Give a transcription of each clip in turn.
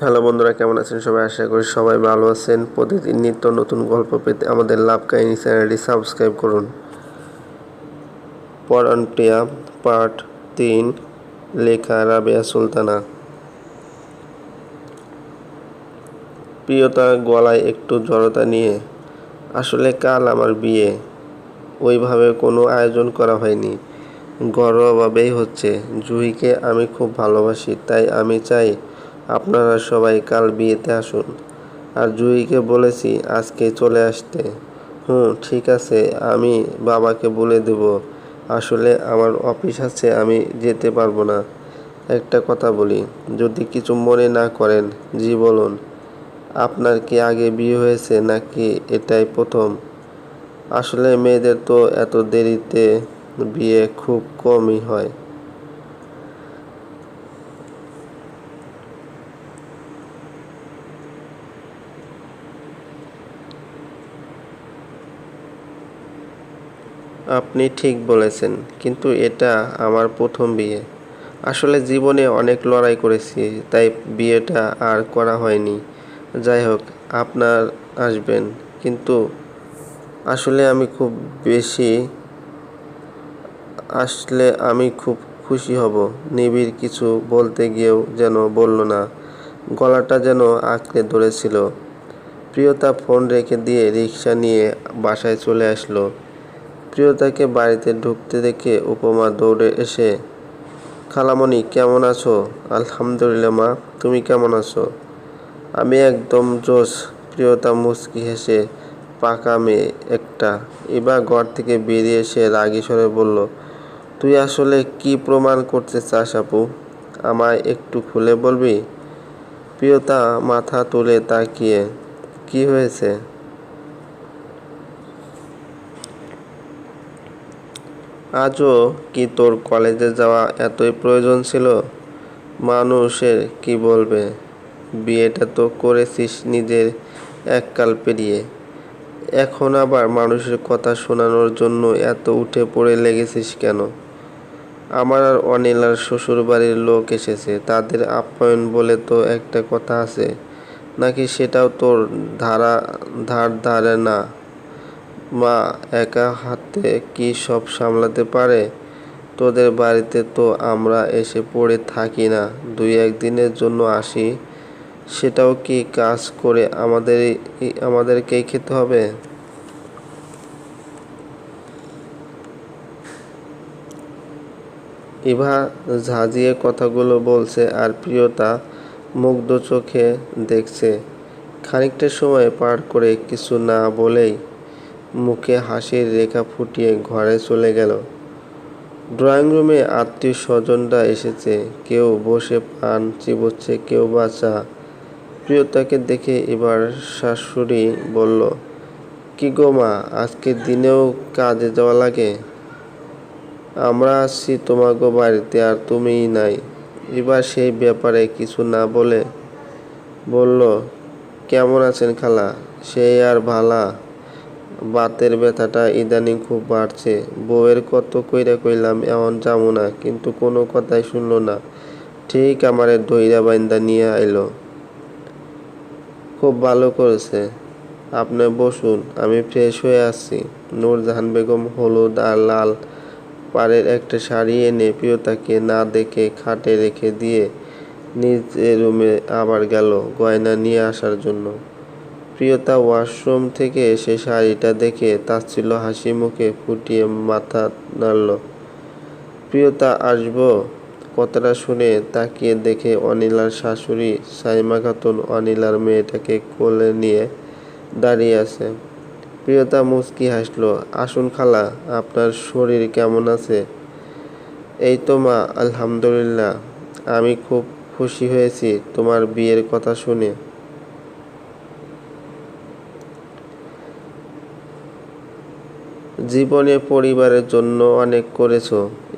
Hello বন্ধুরা, কেমন আছেন সবাই? আশা করি সবাই ভালো আছেন। প্রতিদিন নিত্য নতুন গল্প পেতে আমাদের লাভ কাহিনী চ্যানেলটি সাবস্ক্রাইব করুন। পরন্টিয়া পার্ট তিন, লেখা রাবেয়া সুলতানা। প্রিয়তা গলায় একটু জড়তা নিয়ে, আসলে কাল আমার বিয়ে। ওইভাবে কোনো আয়োজন করা হয়নি। ঘরোয়াভাবেই হচ্ছে। জুহিকে আমি খুব ভালোবাসি, তাই আমি চাই আপনারা সবাই কাল বিয়েতে আসুন। আর জুহিকে বলেছি আজকে চলে আসতে। হুম, ঠিক আছে, আমি বাবাকে বলে দেব। আসলে আমার অফিস আছে, আমি যেতে পারব না। একটা কথা বলি, যদি কিছু মনে না করেন, জি বলুন। আপনার কি আগে বিয়ে হয়েছে নাকি এটাই প্রথম? আসলে মেয়েদের তো এত দেরিতে বিয়ে খুব কমই হয়। আপনি ঠিক বলেছেন, কিন্তু এটা আমার প্রথম বিয়ে। আসলে জীবনে অনেক লড়াই করেছি, তাই বিয়েটা আর করা হয়নি। যাই হোক, আপনার আসবেন, কিন্তু আসলে আমি খুব বেশি, আসলে আমি খুব খুশি হব। নিবিড় কিছু বলতে গিয়েও যেন বলল না, গলাটা যেন আঁকড়ে ধরেছিল। প্রিয়তা ফোন রেখে দিয়ে রিক্সা নিয়ে বাসায় চলে আসলো। প্রিয়তাকে বাড়িতে ঢুকতে দেখে উপমা দৌড়ে এসে, খালামণি, কেমন আছো? আলহামদুলিল্লাহ, মা, তুমি কেমন আছো? আমি একদম জোশ, প্রিয়তা মুচকি হেসে, পাকা মেয়ে একটা। এবার ঘর থেকে বেরিয়ে এসে রাগি স্বরে বলল, তুই আসলে কি প্রমাণ করতে চাস আপু? আমায় একটু খুলে বলবি? প্রিয়তা, মাথা তুলে তাকিয়ে, কি হয়েছে? আজও কি তোর কলেজে যাওয়া এতই প্রয়োজন ছিল? মানুষের কি বলবে? বিয়েটা তো করেছিস নিজের এককাল পেরিয়ে। এখন আবার মানুষের কথা শোনানোর জন্য এত উঠে পড়ে লেগেছিস কেন? আমার আর অনিলার শ্বশুর বাড়ির লোক এসেছে, তাদের আপ্যায়ন বলে তো একটা কথা আছে। নাকি সেটাও তোর ধারা ধার ধারে না? মা একা হাতে কি সব সামলাতে পারে? তোদের বাড়িতে তো আমরা এসে পড়ে থাকি না, দুই একদিনের জন্য আসি। সেটাও কি কাজ করে আমাদের আমাদেরকেই খেতে হবে? ইভা ঝাঁঝিয়ে কথাগুলো বলছে আর প্রিয়তা মুগ্ধ চোখে দেখছে। খানিকটা সময় পার করে কিছু না বলেই মুখে হাসির রেখা ফুটিয়ে ঘরে চলে গেল। ড্রয়িং রুমে আত্মীয় স্বজনরা এসেছে। কেউ বসে পান, চিবোচ্ছে, কেউ বা চা। প্রিয়তাকে দেখে এবার শাশুড়ি বলল, কি গো মা, আজকে দিনেও কাজে যাওয়া লাগে? আমরা আসছি তোমাকে বাড়িতে আর তুমিই নাই। এবার সেই ব্যাপারে কিছু না বলে বলল, কেমন আছেন খালা? সেই আর ভালা? বাতের ব্যথাটা ইদানিং খুব বাড়ছে। বউয়ের কত কইরা কইলাম, এমন যাব না, কিন্তু কোনো কথাই শুনলো না। ঠিক আমারে দইরা বাইন্দা নিয়ে আইলো। খুব ভালো করেছে। আপনি বসুন, আমি ফ্রেশ হয়ে আসছি। নূরজাহান বেগম হলুদ আর লাল পাড়ের একটা শাড়ি এনে প্রিয়তাকে না দেখে খাটে রেখে দিয়ে নিজের রুমে আবার গেল গয়না নিয়ে আসার জন্য। প্রিয়তা ওয়াশরুম থেকে এসে শাড়িটা দেখে তাচ্ছিল হাসি মুখে ফুটিয়ে মাথা নাড়ল। প্রিয়তা আসব? কথাটা শুনে তাকিয়ে দেখে অনিলার শাশুড়ি সাইমা খাতুন অনিলার মেয়েটাকে কোলে নিয়ে দাঁড়িয়ে আছে। প্রিয়তা মুচকি হাসলো, আসুন খালা, আপনার শরীর কেমন আছে? এই তো মা, আলহামদুলিল্লাহ, আমি খুব খুশি হয়েছি তোমার বিয়ের কথা শুনে। জীবনে পরিবারের জন্য অনেক করেছ,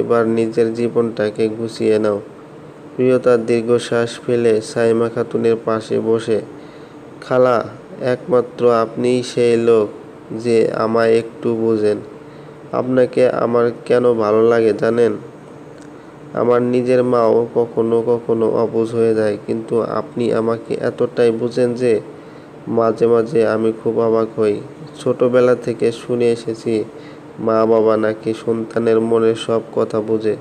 এবার নিজের জীবনটাকে গুছিয়ে নাও। প্রিয়তার দীর্ঘশ্বাস ফেলে সাইমা খাতুনের পাশে বসে, খালা, একমাত্র আপনিই সেই লোক যে আমায় একটু বোঝেন। আপনাকে আমার কেন ভালো লাগে জানেন? আমার নিজের মাও কখনো কখনো অবুঝ হয়ে যায়, কিন্তু আপনি আমাকে এতটাই বুঝেন যে মাঝে মাঝে আমি খুব অবাক হই। ছোটবেলা থেকে শুনে এসেছি, মা বাবা নাকি সন্তানের মনের সব কথা বুঝে।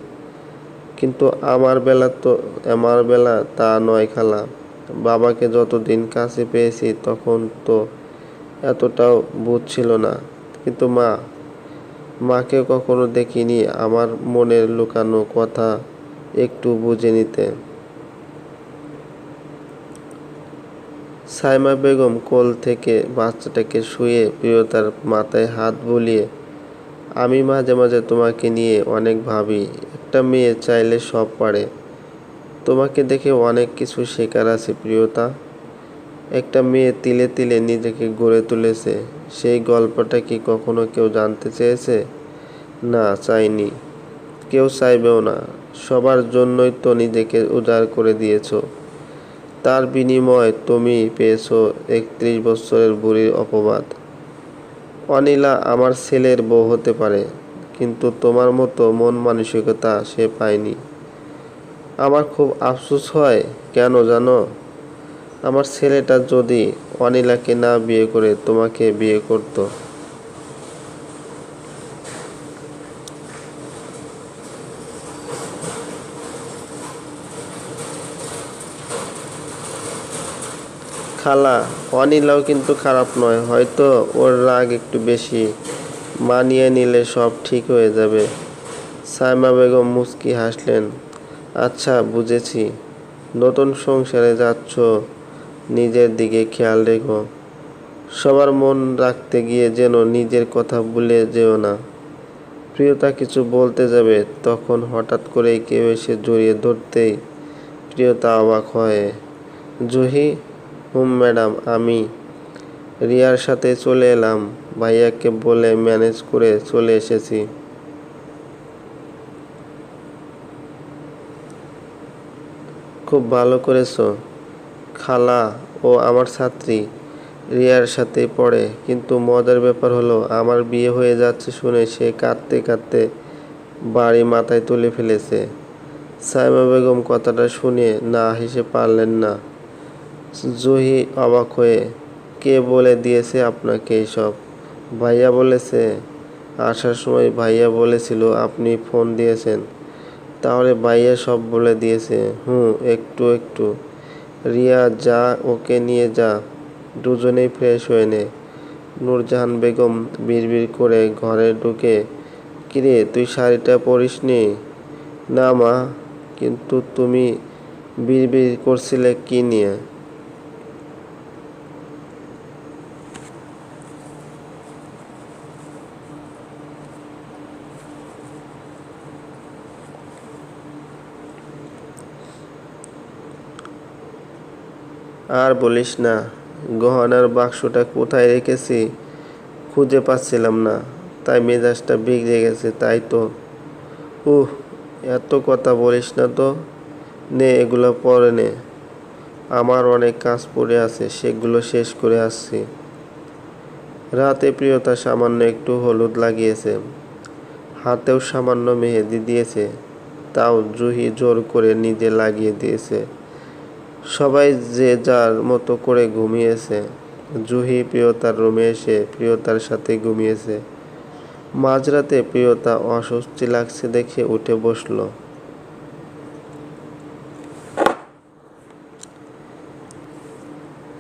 কিন্তু আমার বেলা তো, আমার বেলা তা নয় খালা। বাবাকে যতদিন কাছে পেয়েছি তখন তো এতটাও বুঝছিল না। কিন্তু মা, মাকে কখনো দেখিনি আমার মনের লুকানো কথা একটু বুঝে নিতে। সাইমা বেগম কোল থেকে বাচ্চাটাকে শুয়ে প্রিয়তার মাথায় হাত বুলিয়ে, আমি মাঝে মাঝে তোমাকে নিয়ে অনেক ভাবি, একটা মেয়ে চাইলে সব পারে। তোমাকে দেখে অনেক কিছু শেখার আছে প্রিয়তা। একটা মেয়ে তিলে তিলে নিজেকে গড়ে তুলেছে, সেই গল্পটা কি কখনো কেউ জানতে চেয়েছে? না, চাইনি। কেউ চাইবেও না। সবার জন্যই তো নিজেকে উজাড় করে দিয়েছ। তার বিনিময়ে তুমি পেয়েছ একত্রিশ বছরের বুড়ির অপবাদ। অনিলা আমার ছেলের বউ হতে পারে, কিন্তু তোমার মতো মন মানসিকতা সে পায়নি। আমার খুব আফসোস হয়, কেন জানো? আমার ছেলেটা যদি অনিলাকে না বিয়ে করে তোমাকে বিয়ে করতো। খালা, অনিলাও কিন্তু খারাপ নয়। হয়তো ওর রাগ একটু বেশি। মানিয়ে নিলে সব ঠিক হয়ে যাবে। সাইমা বেগম মুচকি হাসলেন। আচ্ছা বুঝেছি। নতুন সংসারে যাচ্ছ, নিজের দিকে খেয়াল রেখো। সবার মন রাখতে গিয়ে যেন নিজের কথা ভুলে যেও না। প্রিয়তা কিছু বলতে যাবে, তখন হঠাৎ করেই কেউ এসে জড়িয়ে ধরতেই প্রিয়তা অবাক হয়। জুহি হুম, ম্যাডাম, আমি রিয়ার সাথে চলে এলাম। ভাইয়াকে বলে ম্যানেজ করে চলে এসেছি। খুব ভালো করেছ। খালা ও আমার ছাত্রী রিয়ার সাথে পড়ে, কিন্তু মজার ব্যাপার হলো আমার বিয়ে হয়ে যাচ্ছে শুনে সে কাঁদতে কাঁদতে বাড়ি মাথায় তুলে ফেলেছে। সাইমা বেগম কথাটা শুনে না হেসে পারলেন না। জহি অবাক হয়ে, কে বলে দিয়েছে আপনাকে এইসব ভাইয়া বলেছে, আসার সময় ভাইয়া বলেছিল আপনি ফোন দিয়েছেন। তাহলে ভাইয়া সব বলে দিয়েছে। হুম, একটু একটু। রিয়া, যা, ওকে নিয়ে যা। দুজনেই ফ্রেশ হয়ে নে। নূরজাহান বেগম বিড়বিড় করে ঘরে ঢুকে, কিরে, তুই শাড়িটা পরিসনি? না মা, কিন্তু তুমি বিড়বিড় করছিলে কি নিয়ে? আর বলিস না, গহনার বাক্সটা কোথায় রেখেছি খুঁজে পাচ্ছিলাম না, তাই মেজাজটা বিগড়ে গেছে, তাই তো। উহ, এত কথা বলিস না তো, নে এগুলো পরে নে। আমার অনেক কাজ পড়ে আছে, সেগুলো শেষ করে আসছি। রাতে প্রিয়তা সামান্য একটু হলুদ লাগিয়েছে, হাতেও সামান্য মেহেদি দিয়েছে, তাও জুহি জোর করে নিজে লাগিয়ে দিয়েছে। সবাই যে যার মতো করে ঘুমিয়েছে, জুহি প্রিয়তার রুমে এসে প্রিয়তার সাথে ঘুমিয়েছে। মাঝরাতে প্রিয়তা অস্বস্তি লাগছে দেখে উঠে বসল।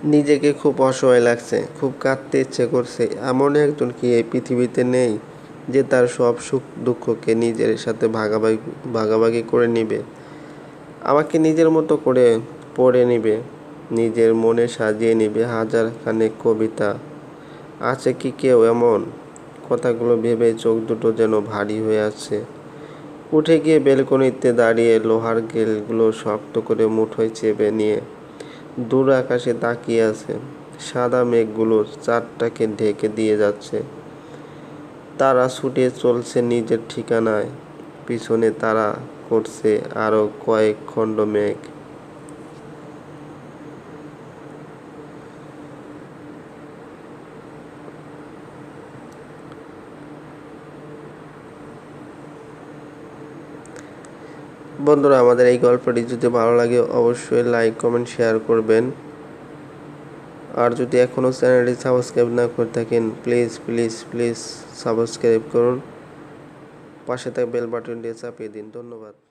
নিজেকে খুব অসহায় লাগছে, খুব কাঁদতে ইচ্ছে করছে। এমন একজন কি এই পৃথিবীতে নেই যে তার সব সুখ দুঃখকে নিজের সাথে ভাগাভাগি ভাগাভাগি করে নিবে? আমাকে নিজের মতো করে পড়ে নিবে, নিজের মনে সাজিয়ে নিবে হাজার খানেক কবিতা। আছে কি কেউ এমন? কথাগুলো ভেবে চোখ দুটো যেন ভারী হয়ে আছে। উঠে গিয়ে বেলকনিতে দাঁড়িয়ে লোহার গেলগুলো শক্ত করে মুঠোয় চেপে নিয়ে দূর আকাশে তাকিয়ে আছে। সাদা মেঘগুলো চারটাকে ঢেকে দিয়ে যাচ্ছে। তারা ছুটে চলছে নিজের ঠিকানায়। পিছনে তারা করছে আরও কয়েক খণ্ড মেঘ। বন্ধুরা, আমাদের এই গল্পটি যদি ভালো লাগে, অবশ্যই লাইক কমেন্ট শেয়ার করবেন। আর যদি এখনও চ্যানেলটি সাবস্ক্রাইব না করে থাকেন প্লিজ প্লিজ প্লিজ সাবস্ক্রাইব করুন। পাশে থাকা বেল বাটনটি চাপিয়ে দিন। ধন্যবাদ।